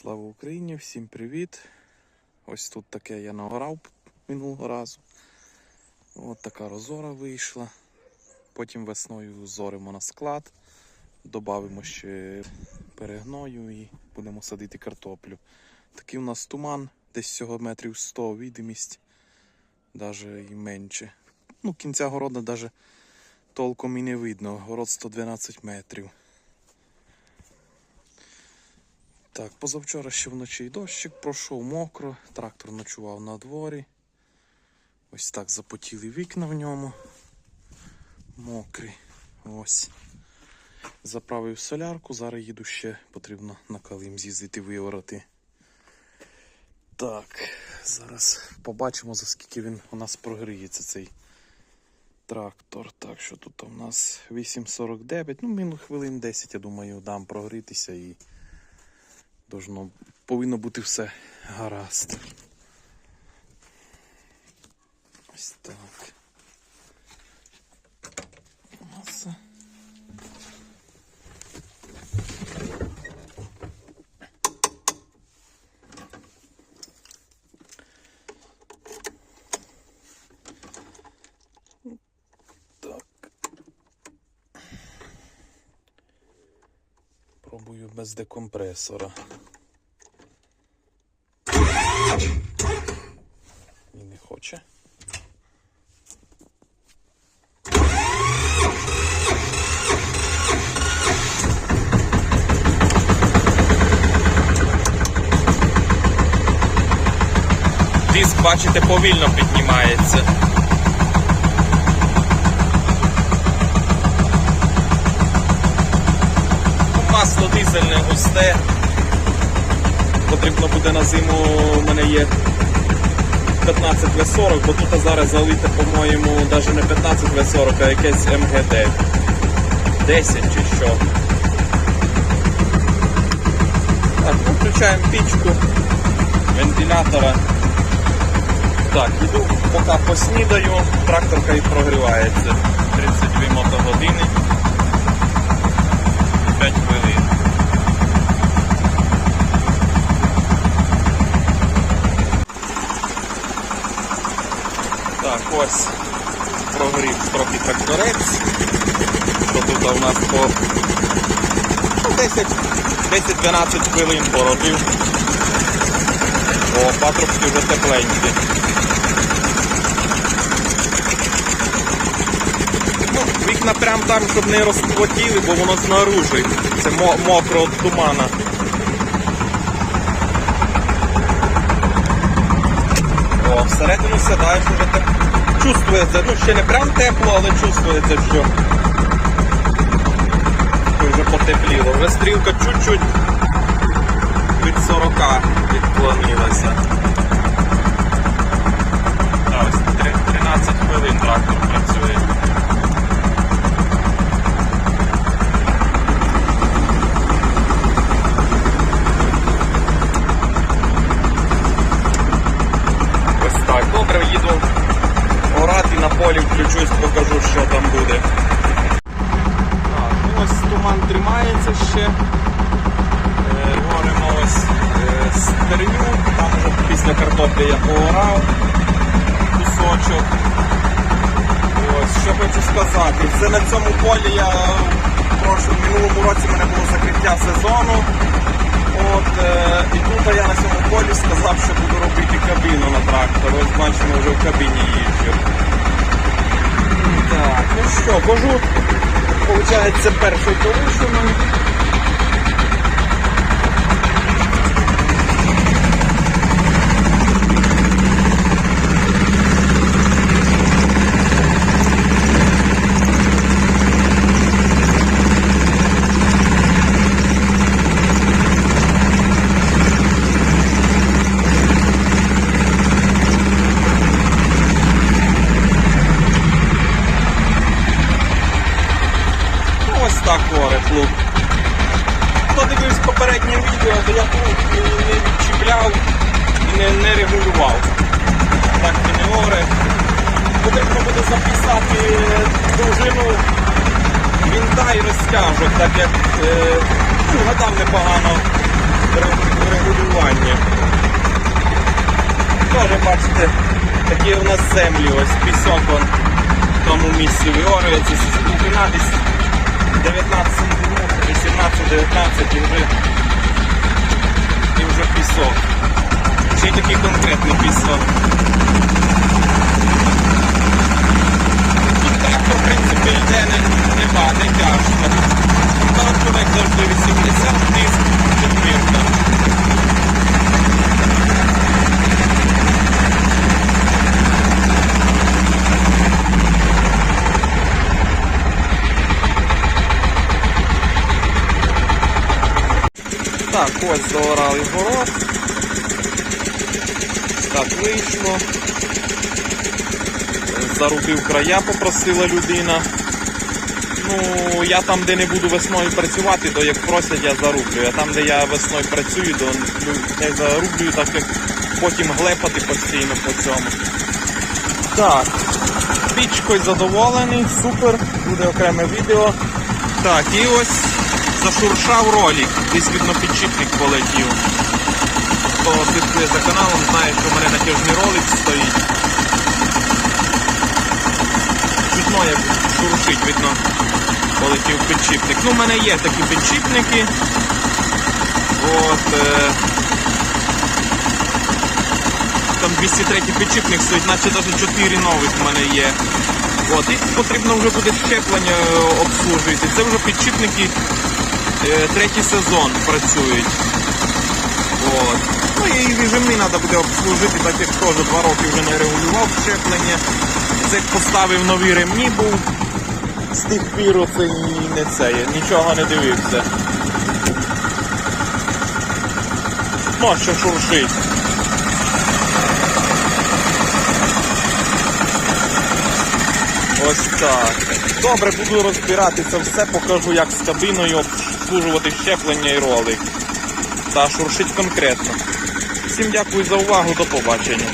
Слава Україні, всім привіт. Ось тут таке я нагорав минулого разу. От така розора вийшла. Потім весною зоримо на склад, додамо ще перегною і будемо садити картоплю. Такий у нас туман, десь всього метрів 100 відомість, навіть і менше. Ну, кінця города навіть толком і не видно. Город 112 метрів. Так, позавчора ще вночі дощик пройшов мокро, трактор ночував на дворі. Ось так запотіли вікна в ньому. Мокрі. Ось. Заправив солярку, зараз їду ще потрібно на калим з'їздити виворити. Так, зараз побачимо, за скільки він у нас прогріється цей трактор. Так, що тут у нас 8.49, ну мінус хвилин 10, я думаю, дам прогрітися і должно, повинно бути все гаразд. Ось так. Пробую без декомпресора. І не хоче. Диск, бачите, повільно піднімається. Масло дизельне густе. Потрібно буде на зиму, у мене є 15 В40, бо тут зараз залите, по-моєму, навіть не 15 В40, а якесь МГД. 10 чи що. Так, ну, включаємо пічку, вентилятора. Так, іду, поки поснідаю, тракторка і прогрівається. 32 мотогодини. 5 хвилин. Так, ось прогрів трохи тракторець. Що тут у нас по ну, 10 10-12 хвилин поробив. О, патрубки вже тепленькі. Вікна прям там, щоб не розплотіли, бо воно знаружи. Це мокро від тумана. О, всередину сідаєш вже так. Чувствується, ну ще не прям тепло, але чувствується, що вже потепліло. Вже стрілка чуть-чуть від 40 відклонилася. Так, ось 13 хвилин трактор працює. Ось так. Добре, їду орати на полі, включусь, покажу, що там буде. Так, ну ось туман тримається ще. Е, Говоримо ось е, стерню, там вже після картоплі я поорав кусочок. Ось, що хочу сказати, це на цьому полі я в минулому році в мене було закриття сезону. От, е, і тут я на цьому полі сказав, що буду робити кабіну на трактор. Ось бачимо, вже в кабіні їжджу. Так, ну що, кожух, виходить, перший порушений. Ось плуг. Хто дивився попереднє відео, то я плуг не, відчіпляв і не, не регулював. Так оре. Потрібно буде записати довжину вінта і розтяжок, так як е, ну, непогано регулювання. Теж бачите, такі у нас землі, ось пісок в тому місці виорюється, десь 19 см, 18-19 і вже, і вже пісок. Ще такий конкретний пісок. І так, в принципі, йде не, не ба, не тяжко. Температура, як завжди, 80 тиск, Так, ось заорали город. Так вийшло. Зарубив края, попросила людина. Ну, я там, де не буду весною працювати, то як просять, я зарублю. А там, де я весною працюю, то не зарублюю, так як потім глепати постійно по цьому. Так, пічкою задоволений, супер, буде окреме відео. Так, і ось зашуршав ролик. Десь видно підшипник полетів. Хто слідкує за каналом, знає, що в мене натяжний ролик стоїть. Чутно як шуршить, видно, полетів підшипник. Ну, в мене є такі підшипники. От, е... Там 203 підшипник стоїть, наче навіть 4 нових в мене є. От, і потрібно вже буде щеплення е, обслужити. Це вже підшипники е, третій сезон працюють. От. Ну і режимний треба буде обслужити, так як теж два роки вже не регулював щеплення. Це поставив нові ремні був. З тих пір оце і не це, я нічого не дивився. Ну, що шуршить. Ось так. Добре, буду розбирати це все, покажу, як з кабіною обслужувати щеплення і ролик. Та шуршить конкретно. Всім дякую за увагу, до побачення.